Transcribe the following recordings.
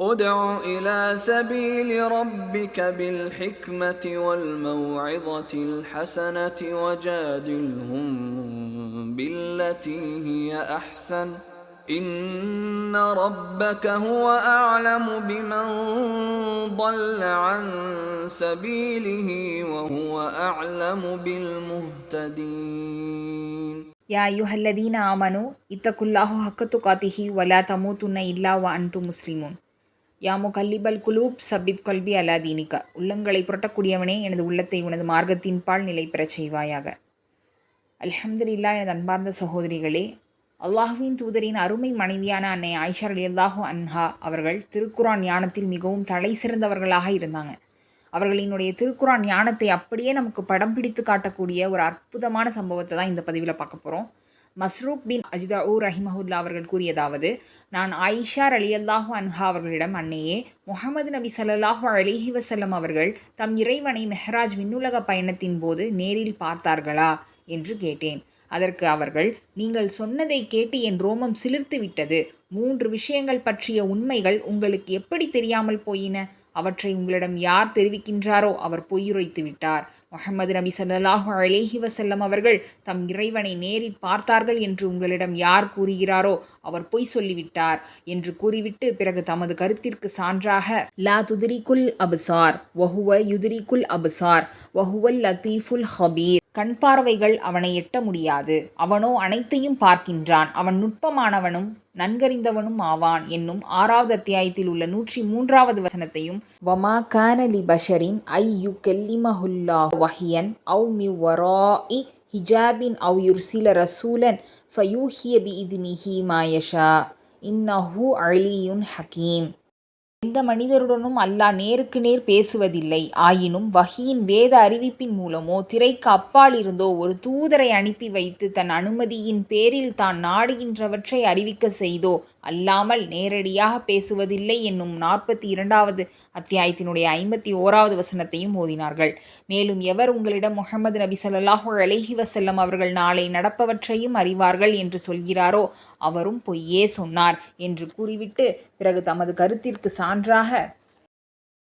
ادع إلى سبيل ربك بالحكمة والموعظة الحسنة وجادلهم بالتي هي أحسن. إن ربك هو أعلم بمن ضل عن سبيله وهو أعلم بالمهتدين. يا أيها الذين آمنوا اتقوا الله حق تقاته ولا تموتن إلا وأنتم مسلمون. யா முகல்லிபல் குலூப் சபித் கல்வி அலா தீனிகா. உள்ளங்களை புரட்டக்கூடியவனே எனது உள்ளத்தை உனது மார்க்கத்தின் பால் நிலை பெறச் செய்வாயாக. அல்ஹம்துலில்லா எனது அன்பார்ந்த சகோதரிகளே அல்லாஹுவின் தூதரின் அருமை மனைவியான அன்னை ஆயிஷா அலியல்லாஹு அன்ஹா அவர்கள் திருக்குரான் ஞானத்தில் மிகவும் தலை சிறந்தவர்களாக இருந்தாங்க. அவர்களினுடைய திருக்குரான் ஞானத்தை அப்படியே நமக்கு படம் பிடித்து காட்டக்கூடிய ஒரு அற்புதமான சம்பவத்தை தான் இந்த பதிவில் பார்க்க போகிறோம் மஸ்ரூப் பின் அஜிதா ஊ ரஹிமஹுல்லா அவர்கள் கூறியதாவது நான் ஆயிஷா அலியல்லாஹு அன்ஹா அவர்களிடம் அன்னையே முகமது நபி ஸல்லல்லாஹு அலிஹி வசல்லம் அவர்கள் தம் இறைவனை மெஹராஜ் விண்ணுலக பயணத்தின் போது நேரில் பார்த்தார்களா என்று கேட்டேன். அதற்கு அவர்கள் நீங்கள் சொன்னதை கேட்டு என் ரோமம் சிலிர்த்து விட்டது மூன்று விஷயங்கள் பற்றிய உண்மைகள் உங்களுக்கு எப்படி தெரியாமல் போயின? அவற்றை உங்களிடம் யார் தெரிவிக்கின்றாரோ அவர் பொய்யுரைத்து விட்டார். முகமது நபி ஸல்லல்லாஹு அலைஹி வசல்லம் அவர்கள் தம் இறைவனை நேரில் பார்த்தார்கள் என்று உங்களிடம் யார் கூறுகிறாரோ அவர் பொய் சொல்லிவிட்டார் என்று கூறிவிட்டு பிறகு தமது கருத்திற்கு சான்றாக லா துதிரிக்குல் அபுசார் வஹுவ யுதிரிக்குல் அபுசார் வஹுவல் லத்தீஃபுல் ஹபீர். கண் பார்வைகள் அவனை எட்ட முடியாது. அவனோ அனைத்தையும் பார்க்கின்றான். அவன் நுட்பமானவனும் நன்கறிந்தவனும் ஆவான் என்னும் ஆறாவது அத்தியாயத்தில் உள்ள நூற்றி மூன்றாவது வசனத்தையும் வமா கானலி பஷரின் ஐ யு கெல்லிமஹுல்லா வஹியன் அவு மி இ ஹிஜாபின் அவு யுர்சில ரசூலன் ஃபயூஹிய பி இத்னிஹி மாயஷா இன்னஹு அலியுன் ஹக்கீம் எந்த மனிதருடனும் அல்லாஹ் நேருக்கு நேர் பேசுவதில்லை. ஆயினும் வகியின் வேத அறிவிப்பின் மூலமோ திரைக்கு அப்பால் இருந்தோ ஒரு தூதரை அனுப்பி வைத்து தன் அனுமதியின் பேரில் தான் நாடுகின்றவற்றை அறிவிக்க செய்தோ அல்லாமல் நேரடியாக பேசுவதில்லை என்னும் நாற்பத்தி இரண்டாவது அத்தியாயத்தினுடைய ஐம்பத்தி ஓராவது வசனத்தையும் ஓதினார்கள். மேலும் எவர் உங்களிடம் முகமது நபி ஸல்லல்லாஹு அலஹி வசல்லம் அவர்கள் நாளை நடப்பவற்றையும் அறிவார்கள் என்று சொல்கிறாரோ அவரும் பொய்யே சொன்னார் என்று கூறிவிட்டு பிறகு தமது கருத்திற்கு சான்றாக.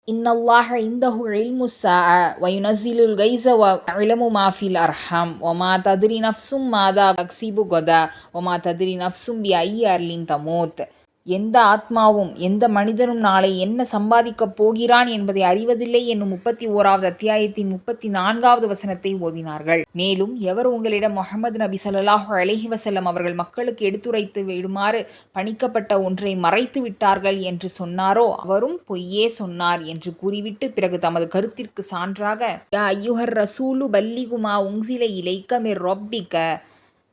இன்னல்லாஹ இந்தஹு இல்மு ஸாஅ வயுனஸ்ஸிலுல் கைஸ வ இலமு மா ஃபில் அர்ஹம் வமா தத்ரி நஃப்ஸும் மாதா தக்ஸிபு கதா வமா தத்ரி நஃப்ஸும் பி ஐ அர்லின் தமோத். எந்த ஆத்மாவும் எந்த மனிதனும் நாளை என்ன சம்பாதிக்கப் போகிறான் என்பதை அறிவதில்லை என்னும் முப்பத்தி ஓராவது அத்தியாயத்தின் முப்பத்தி நான்காவது வசனத்தை ஓதினார்கள். மேலும் எவர் உங்களிடம் முகமது நபி ஸல்லல்லாஹு அலஹி வசல்லம் அவர்கள் மக்களுக்கு எடுத்துரைத்து விடுமாறு பணிக்கப்பட்ட ஒன்றை மறைத்து விட்டார்கள் என்று சொன்னாரோ? அவரும் பொய்யே சொன்னார் என்று கூறிவிட்டு பிறகு தமது கருத்திற்கு சான்றாக யா ஐயுஹர் ரசூலு பல்லிகுமா உங்சில இலைக்க ரொப்பிக்க?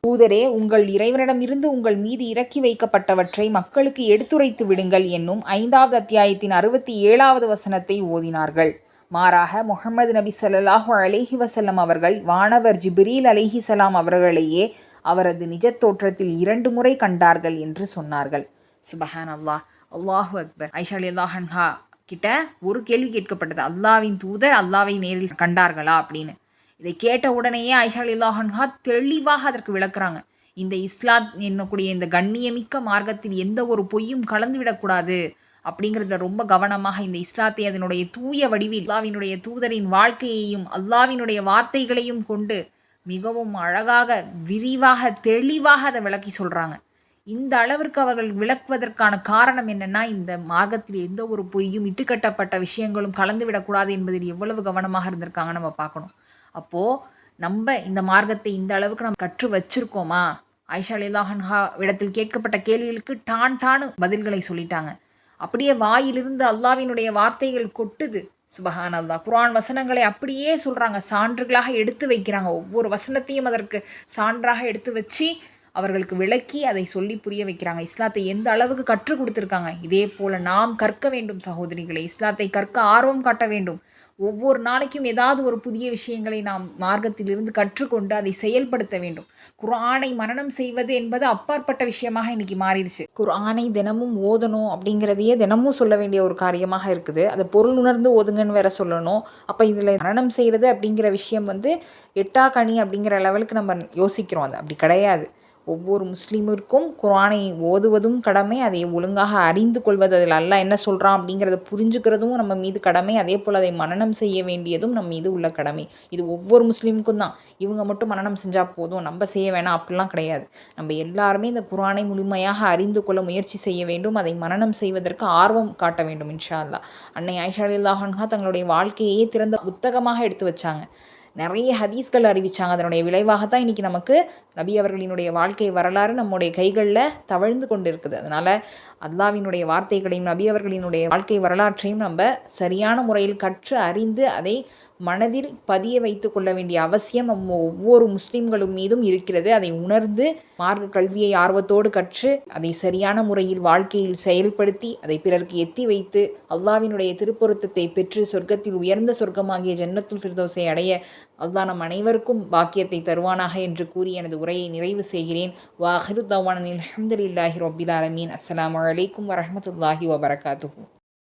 தூதரே உங்கள் இறைவனிடமிருந்து உங்கள் மீது இறக்கி வைக்கப்பட்டவற்றை மக்களுக்கு எடுத்துரைத்து விடுங்கள் என்னும் ஐந்தாவது அத்தியாயத்தின் அறுபத்தி ஏழாவது வசனத்தை ஓதினார்கள். மாறாக முகமது நபி ஸல்லல்லாஹு அலைஹி வசல்லம் அவர்கள் வானவர் ஜிப்ரீல் அலைஹிசலாம் அவர்களையே அவரது நிஜத் தோற்றத்தில் இரண்டு முறை கண்டார்கள் என்று சொன்னார்கள். சுபஹான் அல்லாஹ் அல்லாஹு அக்பர். ஐஷா அல்லாஹன்ஹா கிட்ட ஒரு கேள்வி கேட்கப்பட்டது. அல்லாவின் தூதர் அல்லாவை நேரில் கண்டார்களா அப்படின்னு. இதை கேட்ட உடனேயே ஐஷா அலில்லாஹன்ஹா தெளிவாக அதற்கு விளக்குறாங்க. இந்த இஸ்லாத் என்னக்கூடிய இந்த கண்ணியமிக்க மார்க்கத்தில் எந்த ஒரு பொய்யும் கலந்து விடக்கூடாது அப்படிங்கிறத ரொம்ப கவனமாக இந்த இஸ்லாத்தை அதனுடைய தூய வடிவில் அல்லாவினுடைய தூதரின் வாழ்க்கையையும் அல்லாவினுடைய வார்த்தைகளையும் கொண்டு மிகவும் அழகாக விரிவாக தெளிவாக அதை விளக்கி சொல்கிறாங்க இந்த அளவிற்கு அவர்கள் விளக்குவதற்கான காரணம் என்னென்னா இந்த மார்க்கத்தில் எந்த ஒரு பொய்யும் இட்டுக்கட்டப்பட்ட விஷயங்களும் கலந்து விடக்கூடாது என்பதில் எவ்வளவு கவனமாக இருந்திருக்காங்க நம்ம பார்க்கணும். அப்போது நம்ம இந்த மார்க்கத்தை இந்த அளவுக்கு நம்ம கற்று வச்சிருக்கோமா? ஆயிஷா லிலாஹன்ஹா இடத்தில் கேட்கப்பட்ட கேள்விகளுக்கு டான் டானு பதில்களை சொல்லிட்டாங்க. அப்படியே வாயிலிருந்து அல்லாவினுடைய வார்த்தைகள் கொட்டுது. சுபஹான் அல்லா குரான் வசனங்களை அப்படியே சொல்கிறாங்க சான்றுகளாக எடுத்து வைக்கிறாங்க. ஒவ்வொரு வசனத்தையும் அதற்கு சான்றாக எடுத்து வச்சு அவர்களுக்கு விளக்கி அதை சொல்லி புரிய வைக்கிறாங்க. இஸ்லாத்தை எந்த அளவுக்கு கற்றுக் கொடுத்துருக்காங்க? இதே போல் நாம் கற்க வேண்டும் சகோதரிகளை. இஸ்லாத்தை கற்க ஆர்வம் காட்ட வேண்டும். ஒவ்வொரு நாளைக்கும் ஏதாவது ஒரு புதிய விஷயங்களை நாம் மார்க்கத்திலிருந்து கற்றுக்கொண்டு அதை செயல்படுத்த வேண்டும். குர்ஆனை மரணம் செய்வது என்பது அப்பாற்பட்ட விஷயமாக இன்னைக்கு மாறிடுச்சு. குரானை தினமும் ஓதணும் அப்படிங்கிறதையே தினமும் சொல்ல வேண்டிய ஒரு காரியமாக இருக்குது. அதை பொருள் உணர்ந்து ஓதுங்கன்னு வேற சொல்லணும். அப்போ இதில் மரணம் செய்கிறது அப்படிங்கிற விஷயம் வந்து எட்டா கனி அப்படிங்கிற லெவலுக்கு நம்ம யோசிக்கிறோம். அது அப்படி கிடையாது. ஒவ்வொரு முஸ்லீமிற்கும் குரானை ஓதுவதும் கடமை அதை ஒழுங்காக அறிந்து கொள்வது அதில் அல்ல என்ன சொல்கிறான் அப்படிங்கிறத புரிஞ்சுக்கிறதும் நம்ம மீது கடமை அதே போல் அதை மனநம் செய்ய வேண்டியதும் நம் மீது உள்ள கடமை. இது ஒவ்வொரு முஸ்லீமுக்கும் தான். இவங்க மட்டும் மனநம் செஞ்சால் போதும் நம்ம செய்ய வேணாம் அப்படிலாம் கிடையாது. நம்ம எல்லாருமே இந்த குரானை முழுமையாக அறிந்து கொள்ள முயற்சி செய்ய வேண்டும் அதை மனநம் செய்வதற்கு ஆர்வம் காட்ட வேண்டும் இன்ஷா அல்லா அன்னை ஐஷா அல்லாஹன்ஹா தங்களுடைய வாழ்க்கையே திறந்த புத்தகமாக எடுத்து வச்சாங்க. நிறைய ஹதீஸ்கள் அறிவித்தாங்க அதனுடைய விளைவாக தான் இன்றைக்கி நமக்கு நபி அவர்களினுடைய வாழ்க்கை வரலாறு நம்முடைய கைகளில் தவழ்ந்து கொண்டு இருக்குது அதனால் அல்லாவினுடைய வார்த்தைகளையும் நபி அவர்களினுடைய வாழ்க்கை வரலாற்றையும் நம்ம சரியான முறையில் கற்று அறிந்து அதை மனதில் பதிய வைத்து கொள்ள வேண்டிய அவசியம் நம்ம ஒவ்வொரு முஸ்லீம்களும் மீதும் இருக்கிறது. அதை உணர்ந்து மார்க்க கல்வியை ஆர்வத்தோடு கற்று அதை சரியான முறையில் வாழ்க்கையில் செயல்படுத்தி அதை பிறருக்கு எத்தி வைத்து அல்லாவினுடைய திருப்பொருத்தத்தை பெற்று சொர்க்கத்தில் உயர்ந்த சொர்க்கமாகிய ஜன்னத்துல் ஃபிர்தோஸை அடைய அல்லா நம் அனைவருக்கும் பாக்கியத்தை தருவானாக என்று கூறி எனது உரையை நிறைவு செய்கிறேன். வாஹிரு தவானில் அஹமதுல்லாஹி ரொபில் ஆலமீன். அஸ்லாம் வலைக்கம் வரமத்துல்லாஹி வபரகாத்து